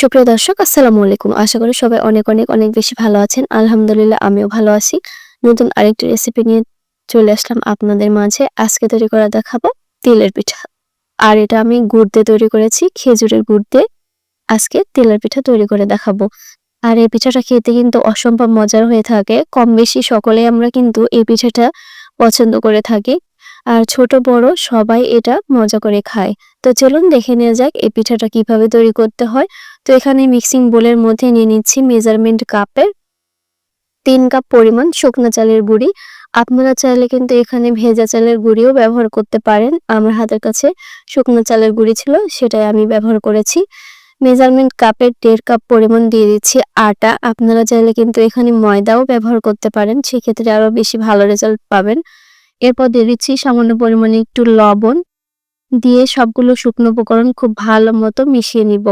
সুপ্রিয় দর্শক, আসসালামু আলাইকুম। আশা করি সবাই অনেক অনেক অনেক বেশি ভালো আছেন। আলহামদুলিল্লাহ, আমিও ভালো আছি। নতুন আরেকটি রেসিপি নিয়ে চলে আসলাম আপনাদের মাঝে। আজকে তৈরি করা দেখাবো তিলের পিঠা। আর এটা আমি গুড় দিয়ে তৈরি করেছি, খেজুরের গুড় দিয়ে। আজকে তিলের পিঠা তৈরি করে দেখাবো। আর এই পিঠাটা খেতে কিন্তু অসম্ভব মজার হয়ে থাকে। কম বেশি সকলে আমরা কিন্তু এই পিঠাটা পছন্দ করে থাকি। আর ছোট বড় সবাই এটা মজা করে খায়। তো চলুন দেখে নেওয়া যাক এই পিঠাটা কীভাবে তৈরি করতে হয়। তো এখানে মিক্সিং বোলের মধ্যে নিয়ে নিচ্ছি মেজারমেন্ট কাপের তিন কাপ পরিমাণ শুকনো চালের গুঁড়ি। আপনারা চাইলে কিন্তু এখানে ভেজা চালের গুঁড়িও ব্যবহার করতে পারেন। আমার হাতের কাছে শুকনো চালের গুঁড়ি ছিল, সেটাই আমি ব্যবহার করেছি। মেজারমেন্ট কাপের দেড় কাপ পরিমাণ দিয়ে দিচ্ছি আটা। আপনারা চাইলে কিন্তু এখানে ময়দাও ব্যবহার করতে পারেন। সেক্ষেত্রে আরও বেশি ভালো রেজাল্ট পাবেন। এরপর দিয়ে দিচ্ছি সামান্য পরিমাণে একটু লবণ দিয়ে সবগুলো শুকনো উপকরণ খুব ভালো মতো মিশিয়ে নিব।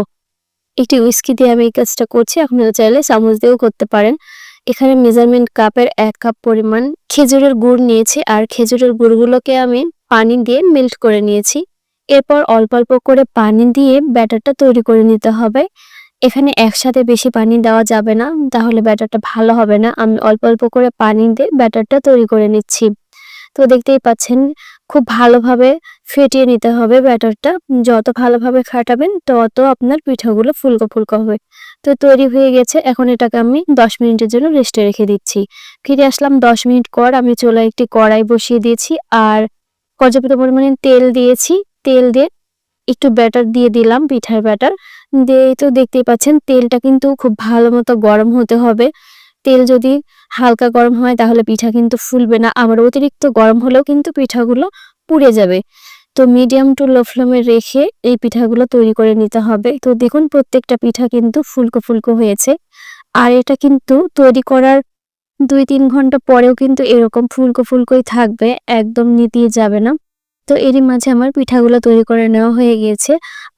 একটি উইস্কি দিয়ে আমি এই কাজটা করছি, আপনারা চাইলে চামচ দিয়েও করতে পারেন। এখানে মেজারমেন্ট কাপের এক কাপ পরিমাণ খেজুরের গুড় নিয়েছি আর খেজুরের গুড়গুলোকে আমি পানি দিয়ে মেল্ট করে নিয়েছি। এরপর অল্প অল্প করে পানি দিয়ে ব্যাটারটা তৈরি করে নিতে হবে। এখানে একসাথে বেশি পানি দেওয়া যাবে না, তাহলে ব্যাটারটা ভালো হবে না। আমি অল্প অল্প করে পানি দিয়ে ব্যাটারটা তৈরি করে নিচ্ছি। তো দেখতেই পাচ্ছেন, খুব ভালোভাবে ফেটিয়ে নিতে হবে ব্যাটারটা। যত ভালোভাবে ফাটাবেন তত আপনার পিঠাগুলো ফুলকো ফুলকো হবে। তো তৈরি হয়ে গেছে, এখন এটাকে আমি দশ মিনিটের জন্য রেস্টে রেখে দিচ্ছি। ফিরে আসলাম দশ মিনিট পর, আমি চুলায় একটি কড়াই বসিয়ে দিয়েছি আর পর্যাপ্ত পরিমাণে তেল দিয়েছি। তেল দিয়ে একটু ব্যাটার দিয়ে দিলাম, পিঠার ব্যাটার। দিয়ে তো দেখতেই পাচ্ছেন, তেলটা কিন্তু খুব ভালো মতো গরম হতে হবে। তেল যদি হালকা গরম হয় তাহলে পিঠা কিন্তু ফুলবে না। আবার অতিরিক্ত গরম হলেও কিন্তু পিঠাগুলো পুড়ে যাবে। তো মিডিয়াম টু লো ফ্লেমে রেখে এই পিঠাগুলো তৈরি করে নিতে হবে। তো দেখুন প্রত্যেকটা পিঠা কিন্তু ফুলকো ফুলকো হয়েছে। আর এটা কিন্তু তৈরি করার দুই তিন ঘণ্টা পরেও কিন্তু এরকম ফুলকো ফুলকোই থাকবে, একদম নিতিয়ে যাবে না। তো এরই মাঝে আমার পিঠাগুলো তৈরি করে নেওয়া হয়ে গিয়েছে।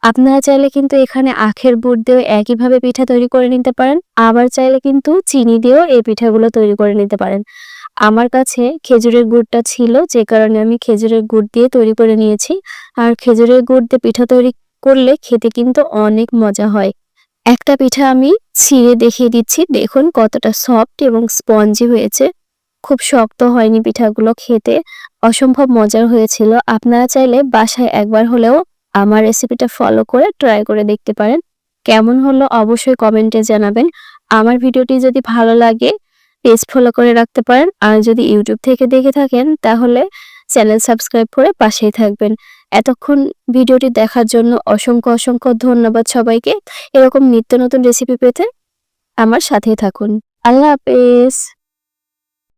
আপনারা চাইলে কিন্তু এখানে আখের বুট দিয়েও একইভাবে পিঠা তৈরি করে নিতে পারেন। আবার চাইলে কিন্তু চিনি দিয়েও এই পিঠাগুলো তৈরি করে নিতে পারেন। আমার কাছে খেজুরের গুড়টা ছিল, যে কারণে আমি খেজুরের গুড় দিয়ে তৈরি করে নিয়েছি। আর খেজুরের গুড় দিয়ে পিঠা তৈরি করলে খেতে কিন্তু অনেক মজা হয়। একটা পিঠা আমি ছিঁড়ে দেখিয়ে দিচ্ছি। দেখুন কতটা সফট এবং স্পঞ্জি হয়েছে। খুব শক্ত হয়নি পিঠাগুলো খেতে। অসম্ভব মজার হয়েছিল। আপনারা চাইলে বাসায় একবার হলেও আমার রেসিপিটা ফলো করে ট্রাই করে দেখতে পারেন। কেমন হলো অবশ্যই কমেন্টে জানাবেন। আমার ভিডিওটি যদি ভালো লাগে পেজ ফলো করে রাখতে পারেন। আর যদি ইউটিউব থেকে দেখে থাকেন, তাহলে চ্যানেল সাবস্ক্রাইব করে পাশেই থাকবেন। এতক্ষণ ভিডিওটি দেখার জন্য অসংখ্য অসংখ্য ধন্যবাদ সবাইকে। এরকম নিত্য নতুন রেসিপি পেতে আমার সাথেই থাকুন। আল্লাহ হাফেজ।